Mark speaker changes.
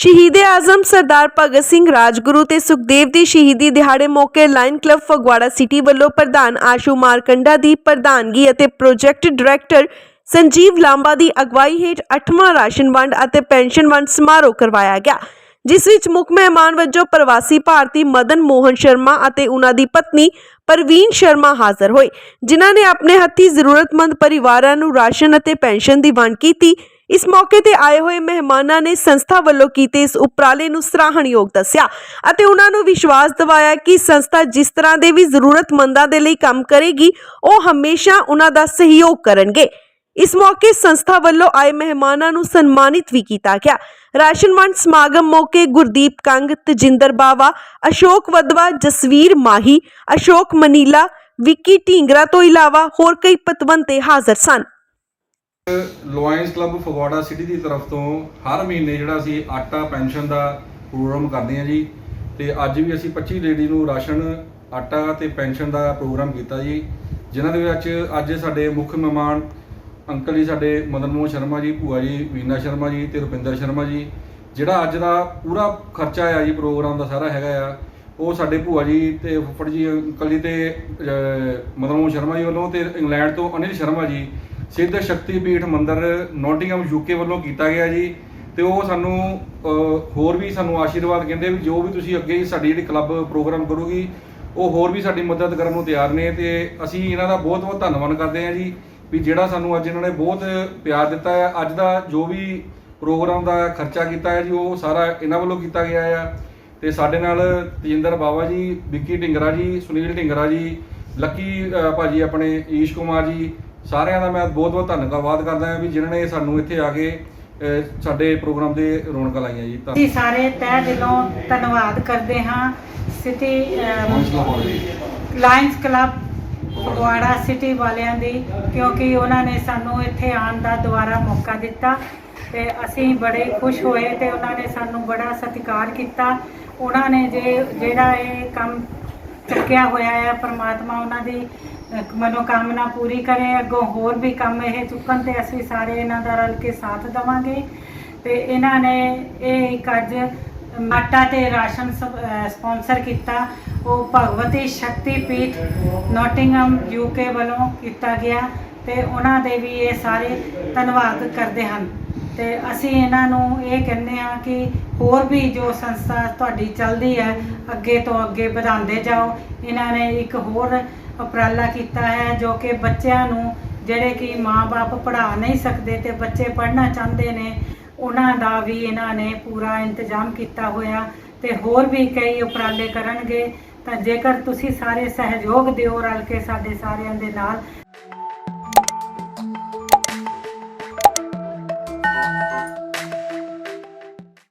Speaker 1: ਸ਼ਹੀਦੇ ਆਜ਼ਮ ਸਰਦਾਰ ਭਗਤ ਸਿੰਘ ਰਾਜਗੁਰੂ ਤੇ ਸੁਖਦੇਵ ਦੀ ਸ਼ਹੀਦੀ ਦਿਹਾੜੇ ਮੌਕੇ ਲਾਇਨ ਕਲੱਬ ਫਗਵਾੜਾ ਸਿਟੀ ਵੱਲੋਂ ਪ੍ਰਧਾਨ ਆਸ਼ੂ ਮਾਰਕੰਡਾ ਦੀ ਪ੍ਰਧਾਨਗੀ ਅਤੇ ਪ੍ਰੋਜੈਕਟ ਡਾਇਰੈਕਟਰ ਸੰਜੀਵ ਲਾਂਬਾ ਦੀ ਅਗਵਾਈ ਹੇਠ 8ਵਾਂ ਰਾਸ਼ਨ ਵੰਡ ਅਤੇ ਪੈਨਸ਼ਨ ਵੰਡ ਸਮਾਰੋਹ ਕਰਵਾਇਆ ਗਿਆ, ਜਿਸ ਵਿੱਚ ਮੁੱਖ ਮਹਿਮਾਨ ਵਜੋਂ ਪ੍ਰਵਾਸੀ ਭਾਰਤੀ ਮਦਨ ਮੋਹਨ ਸ਼ਰਮਾ ਅਤੇ ਉਹਨਾਂ ਦੀ ਪਤਨੀ ਪ੍ਰਵੀਨ ਸ਼ਰਮਾ ਹਾਜ਼ਰ ਹੋਏ, ਜਿਨ੍ਹਾਂ ਨੇ ਆਪਣੇ ਹੱਥੀਂ ਜ਼ਰੂਰਤਮੰਦ ਪਰਿਵਾਰਾਂ ਨੂੰ ਰਾਸ਼ਨ ਅਤੇ ਪੈਨਸ਼ਨ ਦੀ ਵੰਡ ਕੀਤੀ। ਇਸ ਮੌਕੇ ਤੇ ਆਏ ਹੋਏ ਮਹਿਮਾਨਾਂ ਨੇ ਸੰਸਥਾ ਵੱਲੋਂ ਕੀਤੇ ਇਸ ਉਪਰਾਲੇ ਨੂੰ ਸਰਾਹਣਯੋਗ ਦੱਸਿਆ ਅਤੇ ਉਹਨਾਂ ਨੂੰ ਵਿਸ਼ਵਾਸ ਦਿਵਾਇਆ ਕਿ ਸੰਸਥਾ ਜਿਸ ਤਰ੍ਹਾਂ ਦੇ ਵੀ ਜ਼ਰੂਰਤਮੰਦਾਂ ਦੇ ਲਈ ਕੰਮ ਕਰੇਗੀ, ਉਹ ਹਮੇਸ਼ਾ ਉਹਨਾਂ ਦਾ ਸਹਿਯੋਗ ਕਰਨਗੇ। ਇਸ ਮੌਕੇ ਸੰਸਥਾ ਵੱਲੋਂ ਆਏ ਮਹਿਮਾਨਾਂ ਨੂੰ ਸਨਮਾਨਿਤ ਵੀ ਕੀਤਾ ਗਿਆ। ਰਾਸ਼ਨ ਵੰਡ ਸਮਾਗਮ ਮੌਕੇ ਗੁਰਦੀਪ ਕੰਗ, ਤਜਿੰਦਰ ਬਾਵਾ, ਅਸ਼ੋਕ ਵਦਵਾ ਜਸਵੀਰ ਮਾਹੀ, ਅਸ਼ੋਕ ਮਨੀਲਾ, ਵਿੱਕੀ ਢੀਂਗਰਾ ਤੋਂ ਇਲਾਵਾ ਹੋਰ ਕਈ ਪਤਵੰਤੇ ਹਾਜ਼ਰ ਸਨ।
Speaker 2: ਲੋਇੰਸ ਕਲੱਬ ਫਗਵਾੜਾ ਸਿਟੀ ਦੀ ਤਰਫ ਤੋਂ ਹਰ ਮਹੀਨੇ ਜਿਹੜਾ ਅਸੀਂ ਆਟਾ ਪੈਨਸ਼ਨ ਦਾ ਪ੍ਰੋਗਰਾਮ ਕਰਦੇ ਹਾਂ ਜੀ ਤੇ ਅੱਜ ਵੀ ਅਸੀਂ 25 ਲੇਡੀ ਨੂੰ ਰਾਸ਼ਨ, ਆਟਾ ਤੇ ਪੈਨਸ਼ਨ ਦਾ ਪ੍ਰੋਗਰਾਮ ਕੀਤਾ ਜੀ, ਜਿਨ੍ਹਾਂ ਦੇ ਵਿੱਚ ਅੱਜ ਸਾਡੇ ਮੁੱਖ ਮਹਿਮਾਨ ਅੰਕਲ ਜੀ, ਸਾਡੇ ਮਦਨ ਮੋਹਨ ਸ਼ਰਮਾ ਜੀ, ਭੂਆ ਜੀ ਵੀਨਾ ਸ਼ਰਮਾ ਜੀ ਤੇ ਰੁਪਿੰਦਰ ਸ਼ਰਮਾ ਜੀ, ਜਿਹੜਾ ਅੱਜ ਦਾ ਪੂਰਾ ਖਰਚਾ ਆ ਜੀ ਪ੍ਰੋਗਰਾਮ ਦਾ ਸਾਰਾ ਹੈਗਾ ਆ, ਉਹ ਸਾਡੇ ਭੂਆ ਜੀ ਤੇ ਫੁੱਫੜ ਜੀ, ਅੰਕਲ ਜੀ ਤੇ ਮਦਨ ਮੋਹਨ ਸ਼ਰਮਾ ਜੀ ਵੱਲੋਂ ਤੇ ਇੰਗਲੈਂਡ ਤੋਂ ਅਨਿਲ ਸ਼ਰਮਾ ਜੀ ਸਿੱਧ ਸ਼ਕਤੀ ਸ਼ਕਤੀਪੀਠ ਮੰਦਿਰ ਨੋਟਿੰਗਮ ਯੂਕੇ ਵੱਲੋਂ ਕੀਤਾ ਗਿਆ ਜੀ। ਤੇ ਉਹ ਸਾਨੂੰ ਹੋਰ ਵੀ ਸਾਨੂੰ ਆਸ਼ੀਰਵਾਦ ਕਹਿੰਦੇ ਵੀ ਜੋ ਵੀ ਤੁਸੀਂ ਅੱਗੇ ਸਾਡੀ ਜਿਹੜੀ ਕਲੱਬ ਪ੍ਰੋਗਰਾਮ ਕਰੂਗੀ ਉਹ ਹੋਰ ਵੀ ਸਾਡੀ ਮਦਦ ਕਰਨ ਨੂੰ ਤਿਆਰ ਨੇ ਤੇ ਅਸੀਂ ਇਹਨਾਂ ਦਾ ਬਹੁਤ ਬਹੁਤ ਧੰਨਵਾਦ ਕਰਦੇ ਹਾਂ ਜੀ ਵੀ ਜਿਹੜਾ ਸਾਨੂੰ ਅੱਜ ਇਹਨਾਂ ਨੇ ਬਹੁਤ ਪਿਆਰ ਦਿੱਤਾ ਹੈ। ਅੱਜ ਦਾ ਜੋ ਵੀ ਪ੍ਰੋਗਰਾਮ ਦਾ ਖਰਚਾ ਕੀਤਾ ਹੈ ਜੀ ਉਹ ਸਾਰਾ ਇਹਨਾਂ ਵੱਲੋਂ ਕੀਤਾ ਗਿਆ ਹੈ ਤੇ ਸਾਡੇ ਨਾਲ ਤੇਜਿੰਦਰ ਬਾਵਾ ਜੀ ਵਿੱਕੀ ਢਿੰਗਰਾ ਜੀ ਸੁਨੀਲ ਢਿੰਗਰਾ ਜੀ ਲੱਕੀ ਅਹ, ਭਾਜੀ ਆਪਣੇ ਈਸ਼ ਕੁਮਾਰ ਜੀ ਸਾਰਿਆਂ ਦਾ ਮੈਂ ਬਹੁਤ ਬਹੁਤ ਧੰਨਵਾਦ ਕਰਦਾ ਹਾਂ ਵੀ ਜਿਨ੍ਹਾਂ ਨੇ ਸਾਨੂੰ ਇੱਥੇ ਆ ਕੇ ਸਾਡੇ ਪ੍ਰੋਗਰਾਮ ਦੇ ਰੌਣਕਾਂ ਲਾਈਆਂ ਜੀ।
Speaker 3: ਅਸੀਂ ਸਾਰੇ ਤਹਿ ਦਿਲੋਂ ਧੰਨਵਾਦ ਕਰਦੇ ਹਾਂ city lions club Phagwara city ਵਾਲਿਆਂ ਦੀ ਕਿਉਂਕਿ ਉਹਨਾਂ ਨੇ ਸਾਨੂੰ ਇੱਥੇ ਆਉਣ ਦਾ ਦੁਬਾਰਾ ਮੌਕਾ ਦਿੱਤਾ ਤੇ ਅਸੀਂ ਬੜੇ ਖੁਸ਼ ਹੋਏ ਤੇ ਉਹਨਾਂ ਨੇ ਸਾਨੂੰ ਬੜਾ ਸਤਿਕਾਰ ਕੀਤਾ। ਉਹਨਾਂ ਨੇ ਜੇ ਜਿਹੜਾ ਇਹ ਕੰਮ ਚੱਕਿਆ ਹੋਇਆ ਹੈ ਪ੍ਰਮਾਤਮਾ ਉਹਨਾਂ ਦੀ ਮਨੋਕਾਮਨਾ ਪੂਰੀ ਕਰੇ, ਅੱਗੋਂ ਹੋਰ ਵੀ ਕੰਮ ਇਹ ਚੁੱਕਣ ਤੇ ਅਸੀਂ ਸਾਰੇ ਇਹਨਾਂ ਦਾ ਰਲ ਕੇ ਸਾਥ ਦੇਵਾਂਗੇ। ਤੇ ਇਹਨਾਂ ਨੇ ਇਹ ਇੱਕ ਅੱਜ ਆਟਾ ਤੇ ਰਾਸ਼ਨ ਸਪਾਂਸਰ ਕੀਤਾ। ਉਹ ਭਗਵਤੀ ਸ਼ਕਤੀ ਪੀਠ ਨੋਟਿੰਗਮ ਯੂਕੇ ਵੱਲੋਂ ਕੀਤਾ ਗਿਆ। ਤੇ ਉਹਨਾਂ ਦੇ ਵੀ ਇਹ ਸਾਰੇ ਧੰਨਵਾਦ ਕਰਦੇ ਹਨ। ਤੇ ਅਸੀਂ ਇਹਨਾਂ ਨੂੰ ਇਹ ਕਹਿੰਦੇ ਆ ਕਿ ਹੋਰ ਵੀ ਜੋ ਸੰਸਥਾ ਤੁਹਾਡੀ ਚੱਲਦੀ ਹੈ, ਅੱਗੇ ਤੋਂ ਅੱਗੇ ਵਧਾਉਂਦੇ ਜਾਓ। ਇਹਨਾਂ ਨੇ ਇੱਕ ਹੋਰ ਉਪਰਾਲਾ ਕੀਤਾ ਹੈ, ਜੋ ਕਿ ਬੱਚਿਆਂ ਨੂੰ ਜਿਹੜੇ ਕਿ ਮਾਪੇ ਪੜ੍ਹਾ ਨਹੀਂ ਸਕਦੇ ਤੇ ਬੱਚੇ ਪੜ੍ਹਨਾ ਚਾਹੁੰਦੇ ਨੇ, ਉਹਨਾਂ ਦਾ ਵੀ ਇਹਨਾਂ ਨੇ ਪੂਰਾ ਇੰਤਜ਼ਾਮ ਕੀਤਾ ਹੋਇਆ ਤੇ ਹੋਰ ਵੀ ਕਈ ਉਪਰਾਲੇ ਕਰਨਗੇ। ਤਾਂ ਜੇਕਰ ਤੁਸੀਂ ਸਾਰੇ ਸਹਿਯੋਗ ਦਿਓ ਰਲ ਕੇ ਸਾਡੇ ਸਾਰਿਆਂ ਦੇ ਨਾਲ।